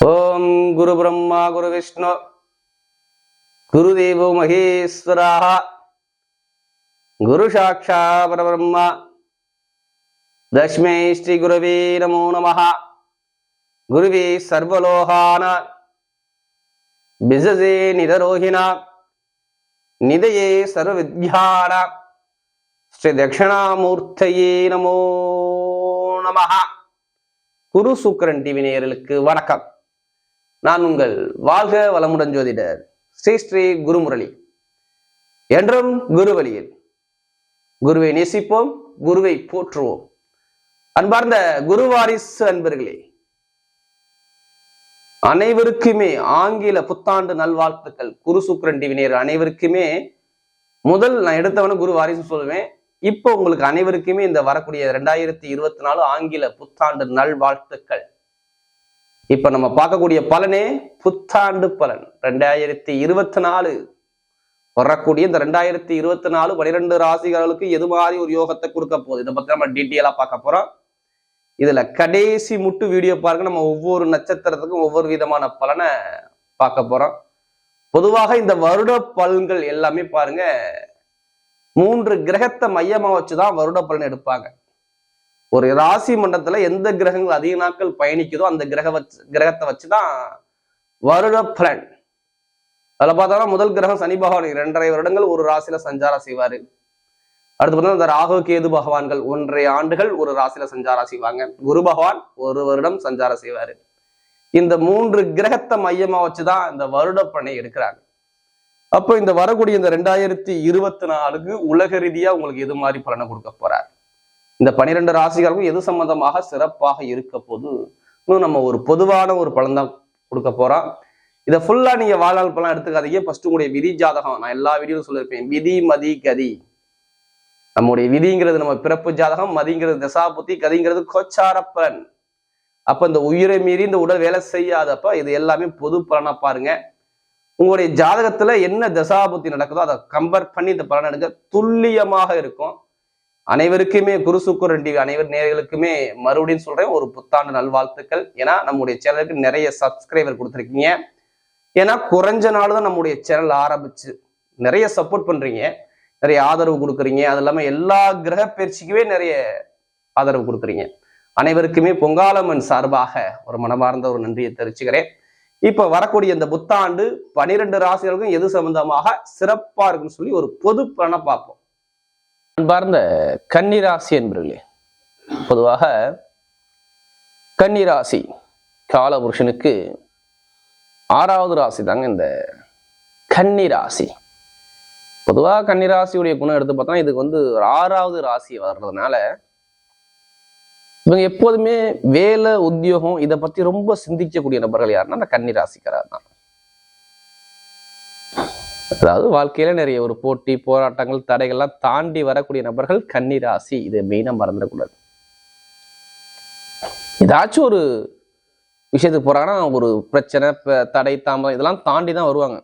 ஓம் குரு பிரம்மா குரு விஷ்ணு குரு தேவோ மகேஸ்வராக குரு சாட்சா பரபிரம்மா தஷ்மே ஸ்ரீ குருவே நமோ நம குருவே சர்வலோகான பிசசே நிதரோகிணா நிதயே சர்வவித்யான ஸ்ரீ தட்சிணாமூர்த்தையே நமோ நம குரு சுக்கரன் டிவி நேயர்களுக்கு வணக்கம். நான் உங்கள் வாழ்க வளமுடன் ஜோதிடர் ஸ்ரீ ஸ்ரீ குருமுரளி. என்றும் குரு வழியில் குருவை நேசிப்போம் குருவை போற்றுவோம். அன்பார்ந்த குருவாரிசு அன்பர்களே அனைவருக்குமே ஆங்கில புத்தாண்டு நல்வாழ்த்துக்கள். குரு சுக்கரன் டிவினியர் அனைவருக்குமே. முதல் நான் எடுத்தவன குரு வாரிசு சொல்லுவேன். இப்போ உங்களுக்கு அனைவருக்குமே இந்த வரக்கூடிய ரெண்டாயிரத்தி இருபத்தி நாலு ஆங்கில புத்தாண்டு நல்வாழ்த்துக்கள். இப்ப நம்ம பார்க்கக்கூடிய பலனே புத்தாண்டு பலன். ரெண்டாயிரத்தி இருபத்தி நாலு வரக்கூடிய இந்த ரெண்டாயிரத்தி இருபத்தி நாலு பனிரெண்டு ராசிகளுக்கு எது மாதிரி ஒரு யோகத்தை கொடுக்க போகுது? இதை பத்தி நம்ம டீட்டெயிலா பார்க்க போறோம். இதுல கடைசி முட்டு வீடியோ பாருங்க. நம்ம ஒவ்வொரு நட்சத்திரத்துக்கும் ஒவ்வொரு விதமான பலனை பார்க்க போறோம். பொதுவாக இந்த வருட பலன்கள் எல்லாமே பாருங்க மூன்று கிரகத்தை மையமா வச்சுதான் வருட பலன் எடுப்பாங்க. ஒரு ராசி மண்டலத்துல எந்த கிரகங்கள் அதிக நாட்கள் பயணிக்குதோ அந்த கிரக வச்சு கிரகத்தை வச்சுதான் வருட பலன். அதுல பார்த்தோம்னா முதல் கிரகம் சனி பகவான். இரண்டரை வருடங்கள் ஒரு ராசியில சஞ்சாரம் செய்வாரு. அடுத்து பார்த்தா இந்த ராகு கேது பகவான்கள் ஒன்றரை ஆண்டுகள் ஒரு ராசியில சஞ்சாரம் செய்வாங்க. குரு பகவான் ஒரு வருடம் சஞ்சாரம் செய்வாரு. இந்த மூன்று கிரகத்தை மையமா வச்சுதான் இந்த வருட பணி எடுக்கிறாங்க. அப்போ இந்த வரக்கூடிய இந்த ரெண்டாயிரத்தி இருபத்தி நாலுக்கு உலக ரீதியா உங்களுக்கு எது மாதிரி பலனை கொடுக்க போறாரு? இந்த பனிரெண்டு ராசிகளுக்கும் எது சம்பந்தமாக சிறப்பாக இருக்க போது இன்னும் நம்ம ஒரு பொதுவான ஒரு பலன் தான் கொடுக்க போறோம். இதை ஃபுல்லா நீங்க வாழ்நாள் பலன் எடுத்துக்காதீங்க. ஃபர்ஸ்ட் உங்களுடைய விதி ஜாதகம் நான் எல்லா வீடியோவும் சொல்லியிருப்பேன். விதி மதி கதி. நம்முடைய விதிங்கிறது நம்ம பிறப்பு ஜாதகம் மதிங்கிறது தசாபுத்தி கதிங்கிறது கோச்சார பலன். அப்ப இந்த உயிரை மீறி இந்த உடல் வேலை செய்யாதப்ப இது எல்லாமே பொது பலனா பாருங்க. உங்களுடைய ஜாதகத்துல என்ன தசாபுத்தி நடக்குதோ அதை கம்பேர் பண்ணி இந்த பலன் எடுக்க துல்லியமாக இருக்கும். அனைவருக்குமே குரு சுக்கரன் டிவி அனைவர் நேர்களுக்குமே மறுபடியும் சொல்றேன் ஒரு புத்தாண்டு நல்வாழ்த்துக்கள். ஏன்னா நம்முடைய சேனலுக்கு நிறைய சப்ஸ்கிரைபர் கொடுத்துருக்கீங்க. ஏன்னா குறைஞ்ச நாள் தான் நம்முடைய சேனல் ஆரம்பிச்சு. நிறைய சப்போர்ட் பண்றீங்க. நிறைய ஆதரவு கொடுக்குறீங்க. அது இல்லாம எல்லா கிரக பயிற்சிக்குமே நிறைய ஆதரவு கொடுக்குறீங்க. அனைவருக்குமே பொங்காலம்மன் சார்பாக ஒரு மனமார்ந்த ஒரு நன்றியை தெரிவிச்சுக்கிறேன். இப்ப வரக்கூடிய இந்த புத்தாண்டு பனிரெண்டு ராசிகளுக்கும் எது சம்பந்தமாக சிறப்பா இருக்குன்னு சொல்லி ஒரு பொது பலனை பார்ப்போம். அன்பார்ந்த கன்னிராசி என்பர்களே பொதுவாக கன்னிராசி காலபுருஷனுக்கு ஆறாவது ராசி தாங்க இந்த கன்னிராசி. பொதுவாக கன்னிராசியுடைய குணம் எடுத்து பார்த்தோம்னா இதுக்கு வந்து ஒரு ஆறாவது ராசி வர்றதுனால இவங்க எப்போதுமே வேலை உத்தியோகம் இதை பத்தி ரொம்ப சிந்திக்கக்கூடிய நபர்கள் யாருன்னா அந்த கன்னிராசிக்காரர் தான். அதாவது வாழ்க்கையில நிறைய ஒரு போட்டி போராட்டங்கள் தடைகள்லாம் தாண்டி வரக்கூடிய நபர்கள் கன்னிராசி. இதை மெயினா மறந்துடக்கூடாது. ஏதாச்சும் ஒரு விஷயத்துக்கு போகிறாங்கன்னா ஒரு பிரச்சனை தடை தாமதம் இதெல்லாம் தாண்டி தான் வருவாங்க.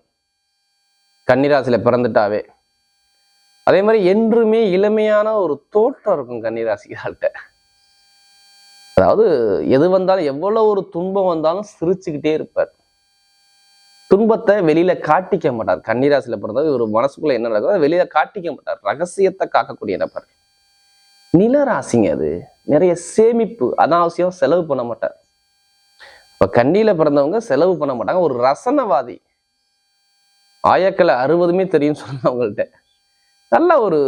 கன்னிராசியில பிறந்துட்டாவே. அதே மாதிரி என்றுமே இளமையான ஒரு தோற்றம் இருக்கும் கன்னிராசிகள்கிட்ட அதாவது எது வந்தாலும் எவ்வளவு ஒரு துன்பம் வந்தாலும் சிரிச்சுக்கிட்டே இருப்பார். துன்பத்தை வெளியில காட்டிக்க மாட்டார். கன்னிராசியில பிறந்தது ஒரு மனசுக்குள்ள என்ன நடக்கும் வெளியில காட்டிக்க மாட்டார். ரகசியத்தை காக்கக்கூடிய நபர் நிலராசிங்க அது. நிறைய சேமிப்பு அனாவசியம் செலவு பண்ண மாட்டார். இப்ப கண்ணியில பிறந்தவங்க செலவு பண்ண மாட்டாங்க. ஒரு ரசனவாதி. ஆயக்களை அறுபதுமே தெரியும் சொன்னவங்கள்ட்ட நல்ல ஒரு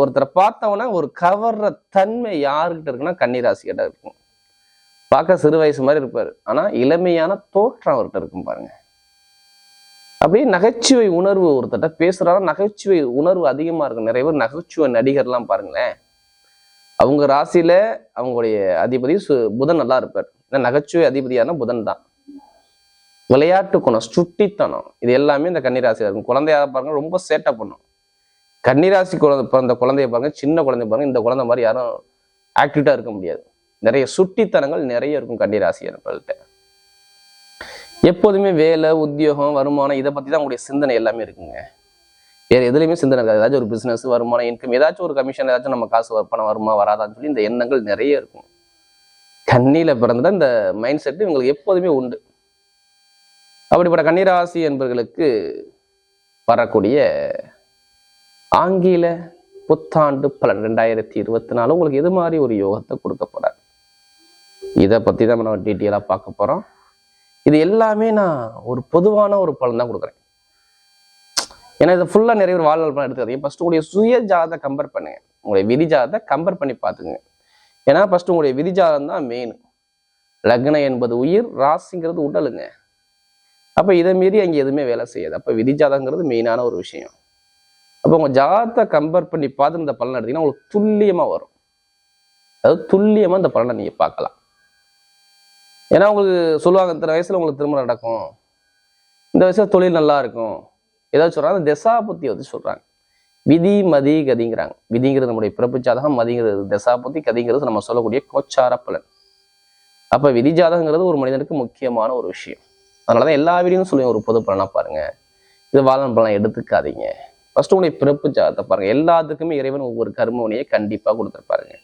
ஒருத்தரை பார்த்தவொன்னே ஒரு கவர்ற தன்மை யாருக்கிட்ட இருக்குன்னா கன்னிராசி கிட்ட இருக்கும். பார்க்க சிறு வயசு மாதிரி இருப்பார். ஆனா இளமையான தோற்றம் அவர்கிட்ட இருக்கும் பாருங்க. அப்படியே நகைச்சுவை உணர்வு ஒருத்தட்ட பேசுறாரு நகைச்சுவை உணர்வு அதிகமா இருக்கும். நிறைய பேர் நகைச்சுவை நடிகர்லாம் பாருங்களேன். அவங்க ராசியில அவங்களுடைய அதிபதி சு- புதன் நல்லா இருப்பார். ஏன்னா நகைச்சுவை அதிபதியான புதன் தான். விளையாட்டு குணம் சுட்டித்தனம் இது எல்லாமே இந்த கன்னிராசியில் இருக்கும். குழந்தையாக பாருங்க ரொம்ப சேட்டை பண்ணும். கன்னிராசி குழந்தை பிறந்த குழந்தைய பாருங்க சின்ன குழந்தைய பாருங்க இந்த குழந்தை மாதிரி யாரும் ஆக்டிவிட்டா இருக்க முடியாது. நிறைய சுட்டித்தனங்கள் நிறைய இருக்கும் கன்னிராசி என்பவர்கள்ட்ட எப்போதுமே வேலை உத்தியோகம் வருமானம் இதை பற்றி தான் உங்களுடைய சிந்தனை எல்லாமே இருக்குங்க. வேறு எதுலையுமே சிந்தனை இருக்காது. ஏதாச்சும் ஒரு பிஸ்னஸ் வருமானம் இன்கம் ஏதாச்சும் ஒரு கமிஷன் ஏதாச்சும் நம்ம காசு பணம் வருமா வராதான்னு சொல்லி இந்த எண்ணங்கள் நிறைய இருக்கும். கண்ணியில பிறந்த இந்த மைண்ட் செட்டு இவங்களுக்கு எப்போதுமே உண்டு. அப்படிப்பட்ட கன்னிராசி என்பவர்களுக்கு வரக்கூடிய ஆங்கில புத்தாண்டு பலன் ரெண்டாயிரத்தி இருபத்தி நாலு உங்களுக்கு எது மாதிரி ஒரு யோகத்தை கொடுக்க போறார்? இதை பத்தி தான் நம்ம டீட்டெயிலாக பார்க்க போறோம். இது எல்லாமே நான் ஒரு பொதுவான ஒரு பலன் தான் கொடுக்குறேன். ஏன்னா இதை ஃபுல்லாக நிறைய பேர் வாழ்நாள் பலன் எடுத்துக்காதீங்க. ஃபர்ஸ்ட் உங்களுடைய சுய ஜாதத்தை கம்பேர் பண்ணுங்க. உங்களுடைய விதி ஜாதத்தை கம்பேர் பண்ணி பார்த்துங்க ஏன்னா ஃபர்ஸ்ட் உங்களுடைய விதி ஜாதம் தான் மெயின் லக்னம் என்பது உயிர் ராசிங்கிறது உடலுங்க. அப்போ இதை மீறி அங்கே எதுவுமே வேலை செய்யாது. அப்போ விதி ஜாதங்கிறது மெயினான ஒரு விஷயம். அப்போ உங்கள் ஜாதத்தை கம்பேர் பண்ணி பார்த்து இந்த பலன் எடுத்தீங்கன்னா உங்களுக்கு துல்லியமாக வரும். அதாவது துல்லியமாக இந்த பலனை நீங்கள் பார்க்கலாம். ஏன்னா உங்களுக்கு சொல்லுவாங்க இந்த வயசில் உங்களுக்கு திருமணம் நடக்கும். இந்த வயசில் தொழில் நல்லா இருக்கும். ஏதாவது சொல்கிறாங்க தசாபத்தி வந்து சொல்கிறாங்க விதி மதி கதிங்கிறாங்க. விதிங்கிறது நம்முடைய பிறப்பு ஜாதகம் மதிங்கிறது தசாபத்தி கதிங்கிறது நம்ம சொல்லக்கூடிய கோச்சார பலன். அப்போ விதி ஜாதகங்கிறது ஒரு மனிதனுக்கு முக்கியமான ஒரு விஷயம். அதனாலதான் எல்லா வீடியும் சொல்லுவேன் ஒரு பொது பலனாக பாருங்கள் இது வாழன் பலன் எடுத்துக்காதீங்க. ஃபஸ்ட்டு உங்களுடைய பிறப்பு ஜாதகத்தை பாருங்கள் எல்லாத்துக்குமே இறைவன் ஒவ்வொரு கர்ம கண்டிப்பாக கொடுத்துருப்பாருங்க.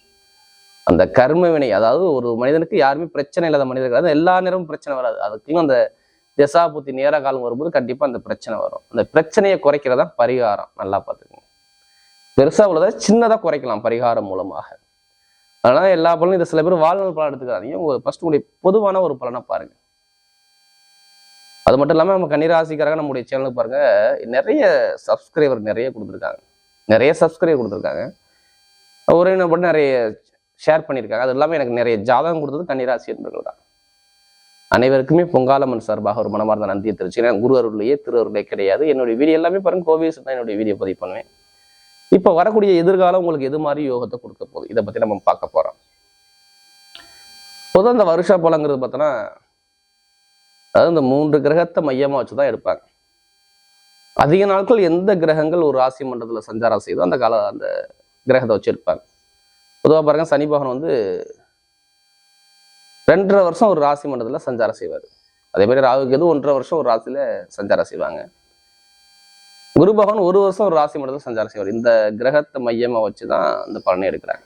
அந்த கர்மவினை அதாவது ஒரு மனிதனுக்கு யாருமே பிரச்சனை இல்லாத மனிதர்கள் கிடையாது. எல்லா நேரமும் பிரச்சனை வராது. அதுக்குன்னு அந்த திசாபுத்தி நேர காலம் வரும்போது கண்டிப்பா அந்த பிரச்சனை வரும். அந்த பிரச்சனையை குறைக்கிறதா பரிகாரம் நல்லா பார்த்துக்கோங்க. பெருசா உள்ளதை சின்னதா குறைக்கலாம் பரிகாரம் மூலமாக. அதனால் எல்லா பலனும் இதை சில பேர் வாழ்நாள் பலன் எடுத்துக்காதீங்க. ஒரு ஃபர்ஸ்ட் உங்களுடைய பொதுவான ஒரு பலனை பாருங்க. அது மட்டும் இல்லாம நம்ம கன்னிராசிக்காரங்க நம்முடைய சேனலுக்கு பாருங்க நிறைய சப்ஸ்கிரைபர் நிறைய கொடுத்துருக்காங்க. நிறைய சப்ஸ்கிரைபர் கொடுத்துருக்காங்க. ஒரே பண்ணி நிறைய ஷேர் பண்ணியிருக்காங்க. அது இல்லாமல் எனக்கு நிறைய ஜாதகம் கொடுத்தது கன்னிராசி என்பர்கள் தான். அனைவருக்குமே பொங்காலம்மன் சார்பாக ஒரு மனமார்ந்த நன்றியை தெரிவிச்சுக்கிறேன். குரு அருளையே திரு அருளே கிடையாது. என்னுடைய வீடியோ எல்லாமே பாருங்க. கோவில் தான் என்னுடைய வீடியோ பதிவு பண்ணுவேன். இப்போ வரக்கூடிய எதிர்காலம் உங்களுக்கு எது மாதிரி யோகத்தை கொடுக்க போகுது? இதை பற்றி நம்ம பார்க்க போகிறோம் பொதுவாக இந்த வருஷ பலங்கிறது பார்த்தோன்னா அதாவது இந்த மூன்று கிரகத்தை மையமாக வச்சு தான் எடுப்பாங்க. அதிக நாட்கள் எந்த கிரகங்கள் ஒரு ராசி மன்றத்தில் சஞ்சாரம் செய்தோ அந்த கால அந்த கிரகத்தை வச்சு எடுப்பாங்க. பொதுவாக பாருங்க சனி பகவான் வந்து ரெண்டரை வருஷம் ஒரு ராசி மண்டலத்தில் சஞ்சாரம் செய்வார். அதே மாதிரி ராகுக்கு கேது ஒன்றரை வருஷம் ஒரு ராசியில் சஞ்சாரம் செய்வாங்க. குரு பகவான் ஒரு வருஷம் ஒரு ராசி மண்டலத்தில் சஞ்சாரம் செய்வார். இந்த கிரகத்தை மையமா வச்சு தான் இந்த பலனை எடுக்கிறாங்க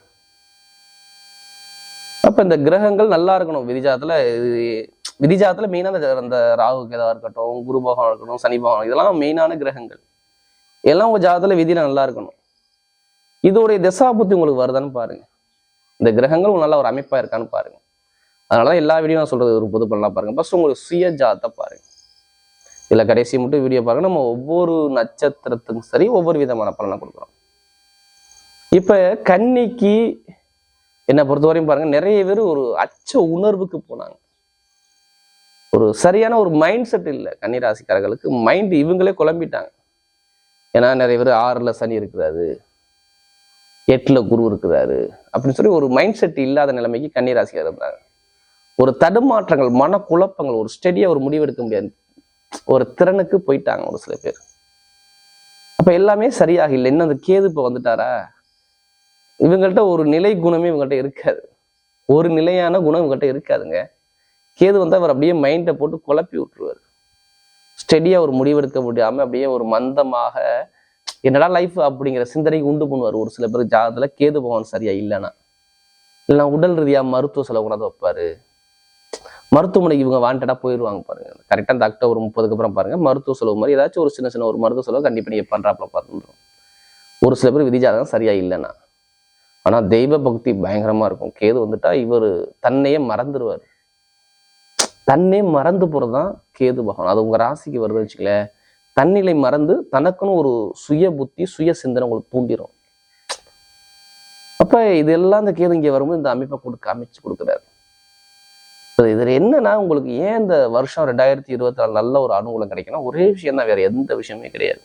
அப்ப இந்த கிரகங்கள் நல்லா இருக்கணும். விதிஜாதத்துல இது மெயினா மெயினாக அந்த ராகு கேதா இருக்கட்டும் குரு பகவான் இருக்கட்டும் சனி பகவான் இதெல்லாம் மெயினான கிரகங்கள். எல்லாம் உங்க ஜாதத்துல விதியில் நல்லா இருக்கணும். இதோடைய திசாபுத்தி உங்களுக்கு வருதான்னு பாருங்க. இந்த கிரகங்கள் நல்ல ஒரு அமைப்பாக இருக்கான்னு பாருங்க. அதனாலதான் எல்லா வீடியோ நான் சொல்றது ஒரு புது பண்ணலாம் பாருங்க. ஃபஸ்ட் உங்களுக்கு சுய ஜாதத்தை பாருங்க. இதில் கடைசி மட்டும் வீடியோ பாருங்க. நம்ம ஒவ்வொரு நட்சத்திரத்துக்கும் சரி ஒவ்வொரு விதமான பலனை கொடுக்குறோம். இப்ப கன்னிக்கு என்னை பொறுத்தவரையும் பாருங்க நிறைய பேர் ஒரு அச்ச உணர்வுக்கு போனாங்க. ஒரு சரியான ஒரு மைண்ட் செட் இல்லை கன்னிராசிக்காரர்களுக்கு. மைண்ட் இவங்களே குழம்பிட்டாங்க. ஏன்னா நிறைய பேர் ஆறுல சனி இருக்கிறாரு. எட்டில் குரு இருக்கிறாரு. அப்படின்னு சொல்லி ஒரு மைண்ட் செட் இல்லாத நிலைமைக்கு கன்னிராசிக்காரர் இருந்தாங்க ஒரு தடுமாற்றங்கள் மனக்குழப்பங்கள் ஒரு ஸ்டெடியாக ஒரு முடிவெடுக்க முடியாது ஒரு திறனுக்கு போயிட்டாங்க ஒரு சில பேர். அப்ப எல்லாமே சரியாக இல்லை. இன்னும் அந்த கேது இப்போ வந்துட்டாரா? இவங்கள்ட்ட ஒரு நிலை குணமே இவங்கள்ட்ட இருக்காது. ஒரு நிலையான குணம் இவங்கள்ட்ட இருக்காதுங்க. கேது வந்து அவர் அப்படியே மைண்டை போட்டு குழப்பி விட்டுருவார். ஸ்டெடியாக ஒரு முடிவெடுக்க முடியாமல் அப்படியே ஒரு மந்தமாக என்னடா லைஃப் அப்படிங்கிற சிந்தனைக்கு உண்டு பண்ணுவார். ஒரு சில பேர் ஜாதகத்தில் கேது பகவான் சரியா இல்லைன்னா. இல்லைன்னா உடல் ரீதியா மருத்துவ செலவு கொண்டாந்து வைப்பாரு. மருத்துவமனைக்கு இவங்க வாண்டடாக போயிடுவாங்க பாருங்க. கரெக்டா அந்த அக்டோபர் முப்பதுக்கு அப்புறம் பாருங்க. மருத்துவ செலவு மாதிரி ஏதாச்சும் ஒரு சின்ன சின்ன ஒரு மருத்துவ செலவு கண்டிப்பாக நீங்கள் பண்றாப்புல பார்த்துருவோம் ஒரு சில பேர் விதிஜாதகம் சரியா இல்லைன்னா. ஆனா தெய்வ பக்தி பயங்கரமா இருக்கும். கேது வந்துட்டா இவர் தன்னையே மறந்துடுவார் தன்னே மறந்து போறதுதான் கேது பகவான். அது உங்க ராசிக்கு வருதுன்னு வச்சுக்கல தன்னிலை மறந்து தனக்குன்னு ஒரு சுய புத்தி சுய சிந்தனை உங்களுக்கு தூண்டிடும் அப்ப இதெல்லாம் இந்த கேது இங்க வரும்போது இந்த அமைப்பை கொடுக்க அமைச்சு கொடுக்குறாரு. இதில் இதுல என்னன்னா உங்களுக்கு ஏன் இந்த வருஷம் ரெண்டாயிரத்தி இருபத்தி நாலு நல்ல ஒரு அனுகூலம் கிடைக்கணும் ஒரே விஷயம் தான் வேற எந்த விஷயமே கிடையாது.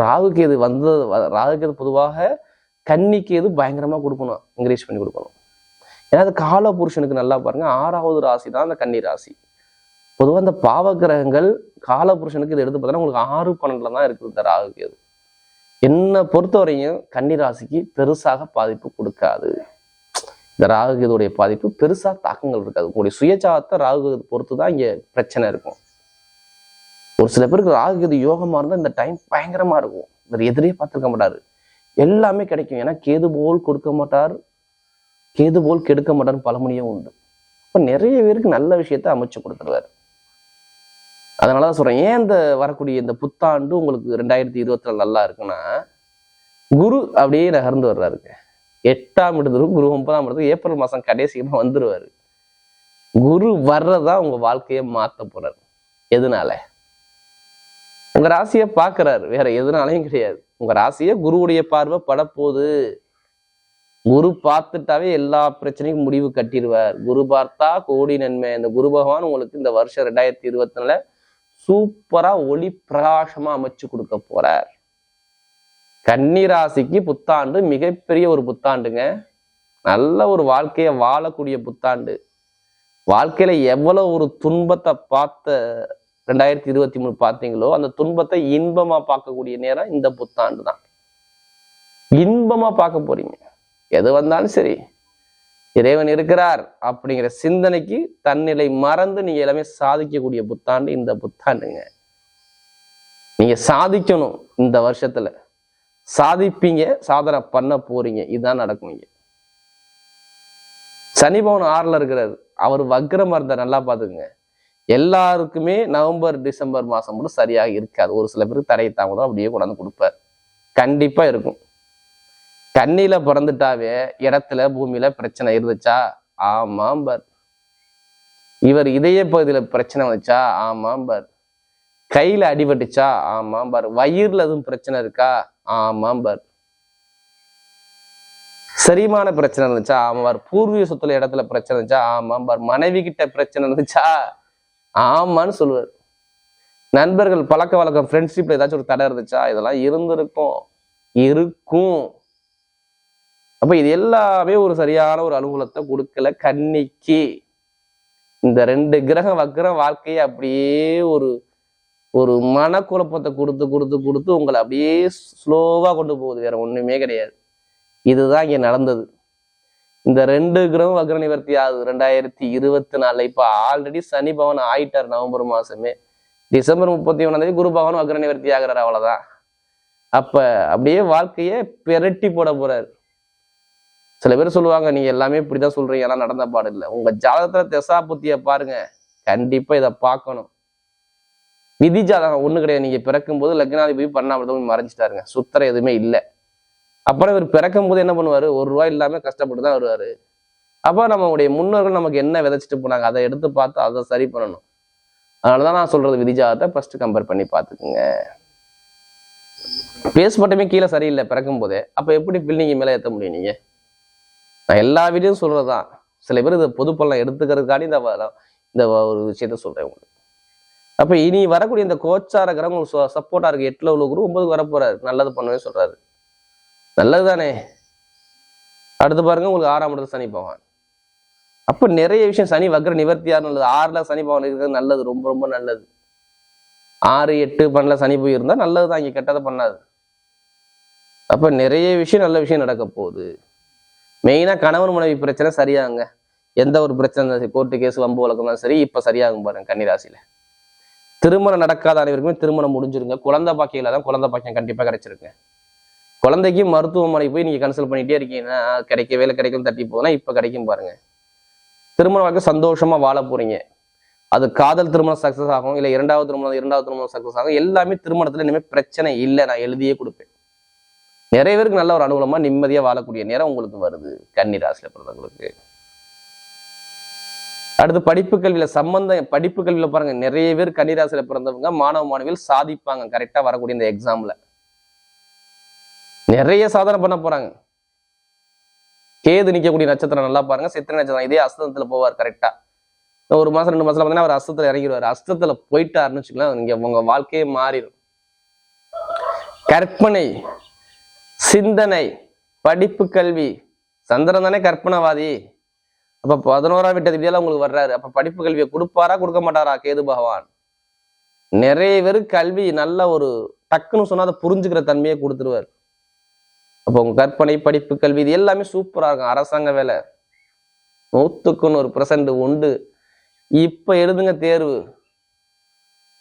ராகு கேது வந்தது ராகு கேது பொதுவாக கன்னிக்கு எது பயங்கரமா கொடுக்கணும் என்கரேஜ் பண்ணி கொடுக்கணும். ஏன்னா அது கால புருஷனுக்கு நல்லா பாருங்க ஆறாவது ராசி தான் அந்த கன்னி ராசி. பொதுவாக இந்த பாவ கிரகங்கள் கால புருஷனுக்கு இது எடுத்து பார்த்தோன்னா உங்களுக்கு ஆறு பன்னெண்டுல தான் இருக்குது இந்த ராகு கேது. என்னை பொறுத்தவரையும் கன்னிராசிக்கு பெருசாக பாதிப்பு கொடுக்காது. இந்த ராகு கேதுடைய பாதிப்பு பெருசா தாக்கங்கள் இருக்காது. உங்களுடைய சுயஜாதத்தை ராகு கேது பொறுத்து தான் இங்க பிரச்சனை இருக்கும். ஒரு சில பேருக்கு ராகு கேது யோகமா இருந்தா இந்த டைம் பயங்கரமா இருக்கும். இவர் எதிரே பார்த்துருக்க மாட்டாரு. எல்லாமே கிடைக்கும். ஏன்னா கேது போல் கொடுக்க மாட்டார். கேது போல் கெடுக்க மாட்டார்னு பழமொழியும் உண்டு. இப்போ நிறைய பேருக்கு நல்ல விஷயத்த அமைச்சு கொடுத்துருவார். அதனால தான் சொல்றேன். ஏன் இந்த வரக்கூடிய இந்த புத்தாண்டு உங்களுக்கு ரெண்டாயிரத்தி இருபத்தி நல்லா இருக்குன்னா குரு அப்படியே நகர்ந்து வர்றாருங்க. எட்டாம் இடத்துக்கு குரு ஒன்பதாம் இடத்துக்கு ஏப்ரல் மாதம் கடைசியமாக வந்துடுவார் குரு வர்றதா உங்க வாழ்க்கையை மாற்ற போறாரு. எதனால? உங்க ராசியை பார்க்குறாரு. வேற எதுனாலையும் கிடையாது. உங்க ராசியை குருவுடைய பார்வை படப்போகுது. குரு பார்த்துட்டாவே எல்லா பிரச்சனைக்கும் முடிவு கட்டிடுவார். குரு பார்த்தா கோடி நன்மை. இந்த குரு பகவான் உங்களுக்கு இந்த வருஷம் ரெண்டாயிரத்தி இருபத்தி நாலு சூப்பரா ஒளி பிரகாசமா அமைச்சு கொடுக்க போறார். கன்னிராசிக்கு புத்தாண்டு மிகப்பெரிய ஒரு புத்தாண்டுங்க. நல்ல ஒரு வாழ்க்கையை வாழக்கூடிய புத்தாண்டு. வாழ்க்கையில எவ்வளவு ஒரு துன்பத்தை பார்த்த ரெண்டாயிரத்தி இருபத்தி மூணு பார்த்தீங்களோ அந்த துன்பத்தை இன்பமா பார்க்கக்கூடிய நேரம் இந்த புத்தாண்டு தான் இன்பமா பார்க்க போறீங்க. எது வந்தாலும் சரி. இறைவன் இருக்கிறார் அப்படிங்கிற சிந்தனைக்கு தன்னிலை மறந்து நீங்க எல்லாமே சாதிக்கக்கூடிய புத்தாண்டு இந்த புத்தாண்டுங்க. நீங்க சாதிக்கணும் இந்த வருஷத்துல. சாதிப்பீங்க சாதனை பண்ண போறீங்க. இதுதான் நடக்கும் இங்க. சனி பவன் ஆறுல இருக்கிறாரு. அவர் வக்ரமா இருந்தார் நல்லா பாத்துக்குங்க எல்லாருக்குமே நவம்பர் டிசம்பர் மாசம் கூட சரியாக இருக்காது. ஒரு சில பேருக்கு தடையை தாமதம் அப்படியே கொண்டாந்து கொடுப்பார். கண்டிப்பா இருக்கும். கண்ணில பிறந்துட்டாவே இடத்துல பூமியில பிரச்சனை இருந்துச்சா? ஆமாம் பர் இவர் இதய பகுதியில பிரச்சனை வந்துச்சா? ஆமாம் பர் கையில அடிபட்டுச்சா ஆமாம் பார் வயிறுல எதுவும் பிரச்சனை இருக்கா? ஆமாம் பார் செரிமான பிரச்சனை இருந்துச்சா? ஆமாம் பார் பூர்வீக சொத்துல இடத்துல பிரச்சனை இருந்துச்சா? ஆமாம் பார் மனைவி கிட்ட பிரச்சனை இருந்துச்சா? ஆமான்னு சொல்லுவார். நண்பர்கள் பழக்க வழக்கம் ஃப்ரெண்ட்ஷிப்ல ஏதாச்சும் ஒரு தடை இருந்துச்சா? இதெல்லாம் இருந்திருக்கும். இருக்கும். அப்போ இது எல்லாமே ஒரு சரியான ஒரு அனுகூலத்தை கொடுக்கல. கன்னிக்கு இந்த ரெண்டு கிரக வக்கிர வாழ்க்கையை அப்படியே ஒரு ஒரு மனக்குழப்பத்தை கொடுத்து கொடுத்து கொடுத்து உங்களை அப்படியே ஸ்லோவாக கொண்டு போகுது. வேற ஒன்றுமே கிடையாது. இதுதான் இங்கே நடந்தது. இந்த ரெண்டு கிரகம் வக்ர நிவர்த்தி ஆகுது. ரெண்டாயிரத்தி இருபத்தி நாலில் இப்போ ஆல்ரெடி சனி பவன் ஆயிட்டார் நவம்பர் மாதமே டிசம்பர் முப்பத்தி ஒன்றாந்தேதி குரு பகவான் வக்ர நிவர்த்தி ஆகிறார் அவ்வளோதான் அப்போ அப்படியே வாழ்க்கையை பெரட்டி போட போகிறார் சில பேர் சொல்லுவாங்க நீங்க எல்லாமே இப்படிதான் சொல்றீங்க எல்லாம் நடந்த பாடு இல்லை. உங்க ஜாதகத்துல திசா புத்திய பாருங்க. கண்டிப்பா இதை பார்க்கணும். விதி ஜாதகம் ஒண்ணு கிடையாது. நீங்க பிறக்கும் போது லக்னாதிபதி பண்ணாமல் மறைஞ்சிட்டாருங்க. சுத்தர எதுவுமே இல்லை. அப்புறம் இவர் பிறக்கும் போது என்ன பண்ணுவாரு? ஒரு ரூபாய் இல்லாம கஷ்டப்பட்டு தான் வருவாரு. அப்போ நம்மளுடைய முன்னோர்கள் நமக்கு என்ன விதைச்சிட்டு போனாங்க? அதை எடுத்து பார்த்து அதை சரி பண்ணணும். அதனாலதான் நான் சொல்றது விதி ஜாதகத்தை ஃபர்ஸ்ட் கம்பேர் பண்ணி பார்த்துக்குங்க. பேஸ் மட்டுமே கீழே சரியில்லை பிறக்கும் போதே அப்போ எப்படி பில்டிங் மேலே ஏற்ற முடியும் நீங்கள் நான் எல்லா வீடியும் சொல்றதுதான். சில பேர் இதை பொது எடுத்துக்கிறதுக்காண்டி இந்த இந்த ஒரு விஷயத்த சொல்கிறேன் உங்களுக்கு. அப்போ இனி வரக்கூடிய இந்த கோச்சார கிரகம் உங்களுக்கு சப்போர்ட்டாக இருக்குது எட்டில் உள்ள குரு ஒன்பதுக்கு வரப்போகிறாரு நல்லது பண்ணவே சொல்கிறாரு நல்லது தானே அடுத்து பாருங்க உங்களுக்கு ஆறாம் இடத்துல சனி பகவான். அப்போ நிறைய விஷயம் சனி வக்ர நிவர்த்தியாக நல்லது? ஆறில் சனி பகவான் இருக்கிறது நல்லது ரொம்ப ரொம்ப நல்லது. ஆறு எட்டு பண்ணல சனி போய் நல்லது தான் இங்கே கெட்டதை பண்ணாது. அப்போ நிறைய விஷயம் நல்ல விஷயம் நடக்க போகுது. மெயினாக கணவன் மனைவி பிரச்சனை சரியாகுங்க எந்த ஒரு பிரச்சனை கோர்ட்டு கேஸ் வம்பு வழக்கம் தான் சரி இப்போ சரியாகும் பாருங்க கன்னிராசியில் திருமணம் நடக்காத அனைவருக்குமே திருமணம் முடிஞ்சிருங்க. குழந்தை பாக்கியில் தான் குழந்தை பாக்கியம் கண்டிப்பாக கிடைச்சிருங்க. குழந்தைக்கு மருத்துவமனைக்கு போய் நீங்கள் கன்சல்ட் பண்ணிட்டே இருக்கீங்கன்னா கிடைக்க வேலை கிடைக்கும் தட்டி போகுதுன்னா இப்போ கிடைக்கும் பாருங்க. திருமண வாழ்க்கை சந்தோஷமா வாழ போறீங்க. அது காதல் திருமணம் சக்ஸஸ் ஆகும் இல்லை இரண்டாவது திருமணம் இரண்டாவது திருமணம் சக்ஸஸ் ஆகும் எல்லாமே திருமணத்தில் இனிமேல் பிரச்சனை இல்லை. நான் எழுதியே கொடுப்பேன். நிறைய பேருக்கு நல்ல ஒரு அனுகூலமா நிம்மதியா வாழக்கூடிய நேரம் உங்களுக்கு வருது கன்னி ராசியில பிறந்தவங்களுக்கு. அடுத்து படிப்பு கல்வியில சம்பந்தம் படிப்பு கல்வியில பாருங்க நிறைய பேர் கன்னிராசியில பிறந்தவங்க மாணவ மாணவிகள் சாதிப்பாங்க கரெக்டா வரக்கூடிய இந்த எக்ஸாம்ல நிறைய சாதனை பண்ண போறாங்க. கேது நிற்கக்கூடிய நட்சத்திரம் நல்லா பாருங்க சித்திரை நட்சத்திரம் இதே அஸ்தத்துல போவார் கரெக்டா ஒரு மாசம் ரெண்டு மாசம் பார்த்தீங்கன்னா அவர் அஸ்தத்துல இறங்கிடுவார். அஸ்தத்துல போயிட்டாருன்னு வச்சுக்கலாம் உங்க வாழ்க்கையே மாறிடும். கற்பனை சிந்தனை படிப்பு கல்வி. சந்திரன் தானே கற்பனைவாதி. அப்ப பதினோராம் வீட்டு அதிபதியால உங்களுக்கு வர்றாரு. அப்ப படிப்பு கல்வியை கொடுப்பாரா கொடுக்க மாட்டாரா கேது பகவான்? நிறைய பேர் கல்வி நல்ல ஒரு டக்குன்னு சொன்னா அதை புரிஞ்சுக்கிற தன்மையை கொடுத்துருவார். அப்போ உங்க கற்பனை படிப்பு கல்வி இது எல்லாமே சூப்பரா இருக்கும். அரசாங்க வேலை. நூத்துக்குன்னு ஒரு பிரசன்ட் உண்டு. இப்ப எழுதுங்க தேர்வு.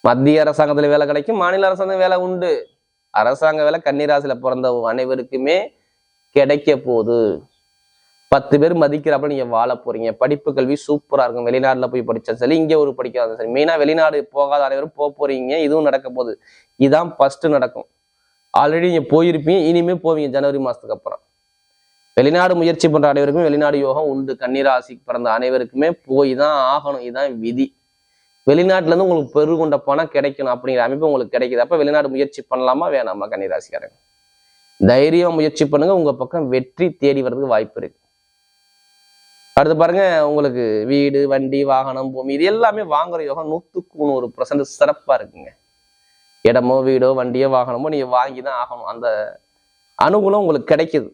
மத்திய அரசாங்கத்துல வேலை கிடைக்கும் மாநில அரசாங்கம் வேலை உண்டு. அரசாங்க வேலை கன்னிராசியில் பிறந்த அனைவருக்குமே கிடைக்க போகுது. பத்து பேர் மதிக்கிறப்ப நீங்க வாழ போறீங்க. படிப்பு கல்வி சூப்பரா இருக்கும். வெளிநாட்டில் போய் படித்தா சரி இங்கே ஒரு படிக்காத சரி. மெயினாக வெளிநாடு போகாத அனைவரும் போக போறீங்க. இதுவும் நடக்க போகுது. இதான் ஃபஸ்ட்டு நடக்கும். ஆல்ரெடி நீங்க போயிருப்பீங்க. இனிமே போவீங்க ஜனவரி மாசத்துக்கு அப்புறம். வெளிநாடு முயற்சி பண்ற அனைவருக்கும் வெளிநாடு யோகம் உண்டு. கன்னிராசிக்கு பிறந்த அனைவருக்குமே போய் தான் ஆகணும். இதுதான் விதி. வெளிநாட்டுல இருந்து உங்களுக்கு பெருகொண்ட பணம் கிடைக்கணும் அப்படிங்கிற அமைப்பு உங்களுக்கு கிடைக்குது. அப்ப வெளிநாடு முயற்சி பண்ணலாமா? வேணாமா கன்னிராசிக்காரங்க? தைரியம் முயற்சி பண்ணுங்க. உங்க பக்கம் வெற்றி தேடி வர்றதுக்கு வாய்ப்பு இருக்கு. அடுத்து பாருங்க உங்களுக்கு வீடு வண்டி வாகனம் பூமி இது எல்லாமே வாங்குற யோகம் நூத்துக்கு நூறு பர்சன்ட் சிறப்பா இருக்குங்க. இடமோ வீடோ வண்டியோ வாகனமோ நீங்க வாங்கி தான் ஆகணும். அந்த அனுகூலம் உங்களுக்கு கிடைக்குது.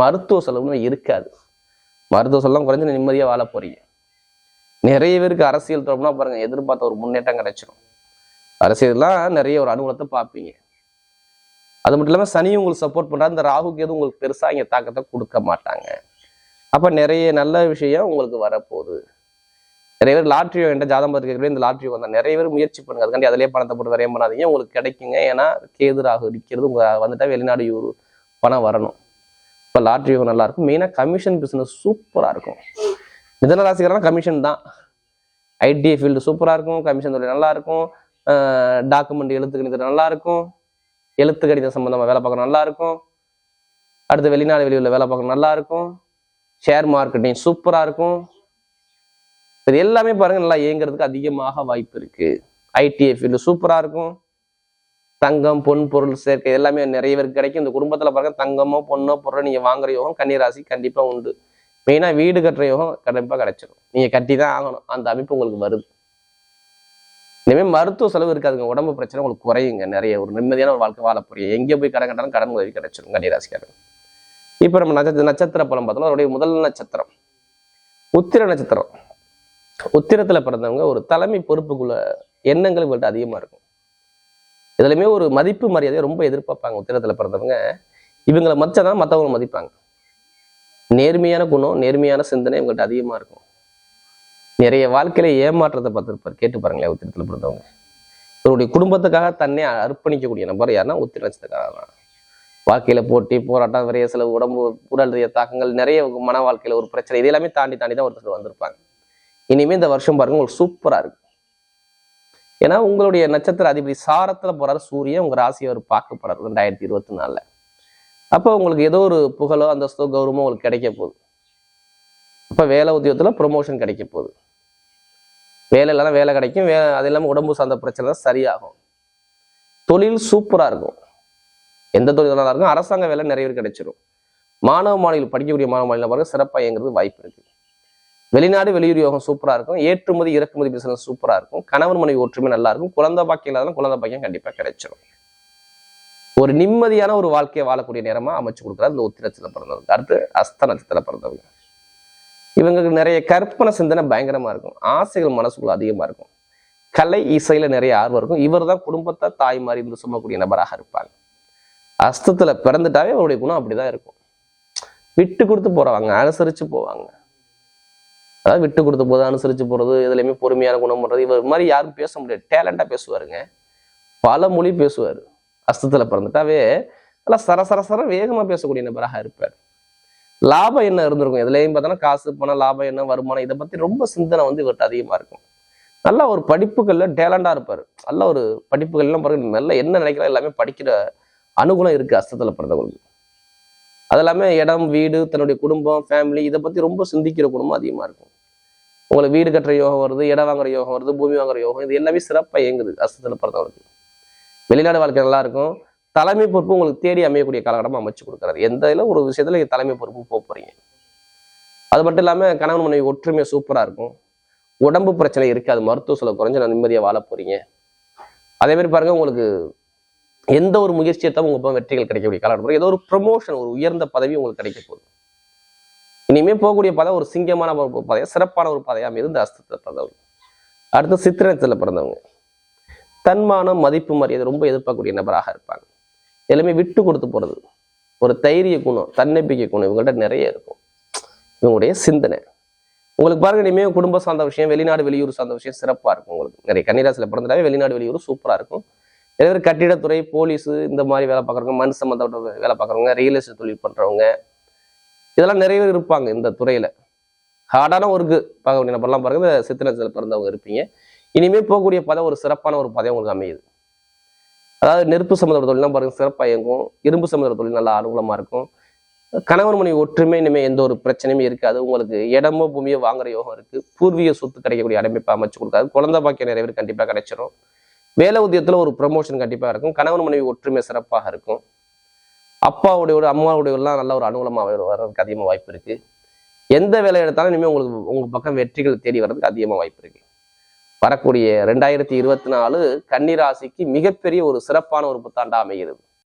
மருத்துவ செலவுன்னு இருக்காது. மருத்துவ செலவுலாம் குறைஞ்சு நிம்மதியா வாழ போறீங்க. நிறைய பேருக்கு அரசியல் தொடர்புனா பாருங்க எதிர்பார்த்த ஒரு முன்னேற்றம் கிடைச்சிடும் அரசியல்லாம் நிறைய ஒரு அனுகூலத்தை பார்ப்பீங்க. அது மட்டும் இல்லாமல் சனி உங்களுக்கு சப்போர்ட் பண்றாரு இந்த ராகுக்கு எதுவும் உங்களுக்கு பெருசா இங்கே தாக்கத்தை கொடுக்க மாட்டாங்க. அப்போ நிறைய நல்ல விஷயம் உங்களுக்கு வரப்போகுது. நிறைய பேர் லாட்ரி என்ற ஜாதம் பார்த்துக்கிறப்ப இந்த லாட்ரி வந்தால் நிறைய பேர் முயற்சி பண்ணுங்க. அதுக்காண்டி அதிலே பணத்தை போட்டு வரையும் பண்ணாதீங்க. உங்களுக்கு கிடைக்குங்க. ஏன்னா கேது ராகு நிற்கிறது உங்க வந்துட்டா வெளிநாடு பணம் வரணும். இப்போ லாட்ரி நல்லாயிருக்கும் நல்லா இருக்கும். மெயினாக கமிஷன் பிஸ்னஸ் சூப்பராக இருக்கும். மிதன ராசிக்காரனா கமிஷன் தான். ஐடி ஃபீல்டு சூப்பராக இருக்கும் கமிஷன் தொழில் நல்லா இருக்கும் டாக்குமெண்ட் எழுத்து கணிதம் நல்லா இருக்கும் எழுத்து கணிதம் சம்மந்தமாக வேலை பார்க்க நல்லா இருக்கும் அடுத்து வெளிநாடு வெளியூரில் வேலை பார்க்க நல்லா இருக்கும் ஷேர் மார்க்கெட்டிங் சூப்பராக இருக்கும். இது எல்லாமே பாருங்கள் நல்லா இயங்குறதுக்கு அதிகமாக வாய்ப்பு இருக்குது ஐடிஐ ஃபீல்டு சூப்பராக இருக்கும். தங்கம் பொன் பொருள் சேர்க்கை எல்லாமே நிறைய பேருக்கு கிடைக்கும். இந்த குடும்பத்தில் பாருங்க தங்கமோ பொண்ணோ பொருளோ நீங்கள் வாங்குற யோகம் கன்னிராசி கண்டிப்பாக உண்டு. மெயினாக வீடு கட்டுற யோகம் கண்டிப்பாக கிடைச்சிடும் நீங்கள் கட்டி தான் ஆகணும். அந்த அமைப்பு உங்களுக்கு வருது. இனிமேல் மருத்துவ செலவு இருக்காதுங்க. உடம்பு பிரச்சனை உங்களுக்கு குறையுங்க நிறைய. ஒரு நிம்மதியான ஒரு வாழ்க்கை வாழ போறீங்க. எங்கே போய் கடன் கட்டாலும் கடன் உதவி கிடைச்சிடும் கன்னிராசிக்காரன் இப்போ நம்ம நட்சத்திர நட்சத்திர பலம் பார்த்தோம்னா அவருடைய முதல் நட்சத்திரம். உத்திர நட்சத்திரம். உத்திரத்துல பிறந்தவங்க ஒரு தலைமை பொறுப்புக்குள்ள எண்ணங்கள் இவங்கள்ட்ட அதிகமா இருக்கும். இதுலையுமே ஒரு மதிப்பு மரியாதையை ரொம்ப எதிர்பார்ப்பாங்க உத்திரத்துல பிறந்தவங்க. இவங்களை மச்சதான் மற்றவங்க மதிப்பாங்க. நேர்மையான குணம் நேர்மையான சிந்தனை உங்கள்கிட்ட அதிகமாக இருக்கும். நிறைய வாழ்க்கையில ஏமாற்றத்தை பார்த்துருப்பார். கேட்டு பாருங்களேன் உத்திரத்தில் பிறந்தவங்க. இவருடைய குடும்பத்துக்காக தன்னை அர்ப்பணிக்கக்கூடிய நபர் யாருன்னா உத்திர நட்சத்திரக்காரர் தான் வாழ்க்கையில போட்டி போராட்டம் விரைய செலவு உடம்பு உடல் ரீதிய தாக்கங்கள் நிறைய மன வாழ்க்கையில ஒரு பிரச்சனை இது எல்லாமே தாண்டி தாண்டி தான் ஒருத்தர் வந்திருப்பாங்க. இனிமே இந்த வருஷம் பாருங்க உங்களுக்கு சூப்பரா இருக்கு. ஏன்னா உங்களுடைய நட்சத்திர அதிபதி சாரத்துல போறாரு சூரியன் உங்க ராசியை அவர் பார்க்க போறாரு ரெண்டாயிரத்தி இருபத்தி நாலுல. அப்போ உங்களுக்கு ஏதோ ஒரு புகழோ அந்தஸ்தோ கௌரவமோ உங்களுக்கு கிடைக்க போகுது. அப்போ வேலை உத்தியோகத்தில் ப்ரொமோஷன் கிடைக்க போகுது. வேலை இல்லைனா வேலை கிடைக்கும். வே அது இல்லாமல் உடம்பு சார்ந்த பிரச்சனை தான் சரியாகும். தொழில் சூப்பராக இருக்கும். எந்த தொழில் நல்லா இருக்கும். அரசாங்க வேலை நிறைய பேர் கிடைச்சிரும். மாணவ மாணவிகள் படிக்கக்கூடிய மாணவ மாநில பாருங்க சிறப்பாக இயங்குறது வாய்ப்பு இருக்குது வெளிநாடு வெளியூர் யோகம் சூப்பராக இருக்கும். ஏற்றுமதி இறக்குமதி பிசினஸ் சூப்பராக இருக்கும். கணவன் மனைவி ஒற்றுமை நல்லா இருக்கும். குழந்தை பாக்கியம் இல்லாத குழந்தை பாக்கியம் கண்டிப்பாக கிடைச்சிரும். ஒரு நிம்மதியான ஒரு வாழ்க்கையை வாழக்கூடிய நேரமா அமைச்சு கொடுக்குறாரு இந்த உத்திரத்துல பிறந்தவங்க. அடுத்து அஸ்த நட்சத்திரம் பிறந்தவங்க. இவங்களுக்கு நிறைய கற்பனை சிந்தனை பயங்கரமா இருக்கும். ஆசைகள் மனசுக்குள்ள அதிகமா இருக்கும். கலை இசையில நிறைய ஆர்வம் இருக்கும். இவர் தான் குடும்பத்தை தாய் மாதிரி இருந்து சுமக்கூடிய நபராக இருப்பாங்க. அஸ்தத்துல பிறந்துட்டாவே அவருடைய குணம் அப்படிதான் இருக்கும். விட்டு கொடுத்து போறவங்க அனுசரிச்சு போவாங்க. அதாவது விட்டு கொடுத்த போது அனுசரிச்சு போறது எதுலையுமே பொறுமையான குணம் பண்றது இவர் மாதிரி யாரும் பேச முடியாது. டேலண்டா பேசுவாருங்க. பல மொழி பேசுவார். அஸ்தத்துல பிறந்துட்டாவே நல்லா சர சர சர வேகமா பேசக்கூடிய நபராக இருப்பார். லாபம் என்ன இருந்திருக்கும்? எதுலேயும் பார்த்தோன்னா காசு பணம் லாபம் என்ன வருமானம் இதை பத்தி ரொம்ப சிந்தனை வந்து இவர்கிட்ட அதிகமா இருக்கும். நல்ல ஒரு படிப்புகள்ல டேலண்டா இருப்பார். நல்ல ஒரு படிப்புகள்லாம் பாருங்க நல்ல என்ன நினைக்கிறோம் எல்லாமே படிக்கிற அனுகூலம் இருக்கு அஸ்தத்துல பிறந்தவங்களுக்கு. அது எல்லாமே இடம் வீடு தன்னுடைய குடும்பம் ஃபேமிலி இதை பத்தி ரொம்ப சிந்திக்கிற குடும்பம் அதிகமா இருக்கும். உங்களுக்கு வீடு கட்டுற யோகம் வருது இடம் வாங்குற யோகம் வருது பூமி வாங்குற யோகம் இது எல்லாமே சிறப்பாக இயங்குது அஸ்தத்துல பிறந்தவங்களுக்கு. வெளிநாடு வாழ்க்கை நல்லா இருக்கும் தலைமை பொறுப்பு உங்களுக்கு தேடி அமையக்கூடிய காலகட்டமாக அமைச்சு கொடுக்குறாரு எந்த இதில் ஒரு விஷயத்தில் தலைமை பொறுப்பு போக போகிறீங்க அது மட்டும் இல்லாமல் கணவன் மனைவி ஒற்றுமை சூப்பராக இருக்கும். உடம்பு பிரச்சனை இருக்காது மருத்துவ செலவு குறைஞ்சு நான் நிம்மதியாக வாழ போகிறீங்க அதே மாதிரி பாருங்கள் உங்களுக்கு எந்த ஒரு முயற்சியை தான் உங்க வெற்றிகள் கிடைக்கக்கூடிய காலகட்டம். ஏதோ ஒரு ப்ரொமோஷன் ஒரு உயர்ந்த பதவி உங்களுக்கு கிடைக்க போகுது. இனிமே போகக்கூடிய பதவி ஒரு சிங்கமான ஒரு பதவியாக சிறப்பான ஒரு பதவியாக அமைது இந்த அஸ்தத்தில் பிறந்தவங்க அடுத்து சித்திரத்தில் பிறந்தவங்க. தன்மானம் மதிப்பு மரியாதை ரொம்ப எதிர்பார்க்கக்கூடிய நபராக இருப்பாங்க. எல்லாமே விட்டு கொடுத்து போறது. ஒரு தைரிய குணம் தன்னம்பிக்கை குணம் இவங்கள்ட்ட நிறைய இருக்கும். இவங்களுடைய சிந்தனை. உங்களுக்கு பாருங்க இனிமேல் குடும்ப சார்ந்த விஷயம் வெளிநாடு வெளியூர் சார்ந்த விஷயம் சிறப்பா இருக்கும் உங்களுக்கு. நிறைய கன்னிராசியில் பிறந்தாவே வெளிநாடு வெளியூர் சூப்பராக இருக்கும். நிறைய பேர் கட்டிடத்துறை போலீஸ் இந்த மாதிரி வேலை பார்க்குறவங்க மண் சம்மந்தப்பட்ட வேலை பார்க்குறவங்க ரியல் எஸ்டேட் தொழில் பண்றவங்க இதெல்லாம் நிறைய பேர் இருப்பாங்க இந்த துறையில. ஹார்டான ஒர்க்கு பார்க்க வேண்டிய நபர்லாம் பாருங்க இந்த சித்திரத்தில் பிறந்தவங்க இருப்பீங்க. இனிமேல் போகக்கூடிய பதம் ஒரு சிறப்பான ஒரு பதவி உங்களுக்கு அமையுது. அதாவது நெருப்பு சம்மந்தப்பட்ட தொழிலாம் பாருங்க சிறப்பாக இயங்கும். இரும்பு சம்மந்தப்பட்ட தொழில் நல்லா அனுகூலமாக இருக்கும். கணவன் மனைவி ஒற்றுமை இனிமேல் எந்த ஒரு பிரச்சனையுமே இருக்காது. உங்களுக்கு இடமோ பூமியோ வாங்குற யோகம் இருக்குது பூர்வீக சொத்து கிடைக்கக்கூடிய அமைப்பை அமைச்சு கொடுக்காது. குழந்தை பாக்கியம் நிறைய பேர் கண்டிப்பாக கிடைச்சிரும். வேலை உதயத்தில் ஒரு ப்ரமோஷன் கண்டிப்பாக இருக்கும். கணவன் மனைவி ஒற்றுமை சிறப்பாக இருக்கும். அப்பாவுடைய அம்மாவுடையெல்லாம் நல்ல ஒரு அனுகூலமாக வர்றதுக்கு அதிகமாக வாய்ப்பு இருக்குது எந்த வேலை எடுத்தாலும் இனிமேல் உங்களுக்கு உங்கள் பக்கம் வெற்றிகள் தேடி வர்றதுக்கு அதிகமாக வாய்ப்பு இருக்குது வரக்கூடிய ரெண்டாயிரத்தி இருபத்தி நாலு கன்னிராசிக்கு மிகப்பெரிய ஒரு சிறப்பான ஒரு புத்தாண்டா அமைகிறது.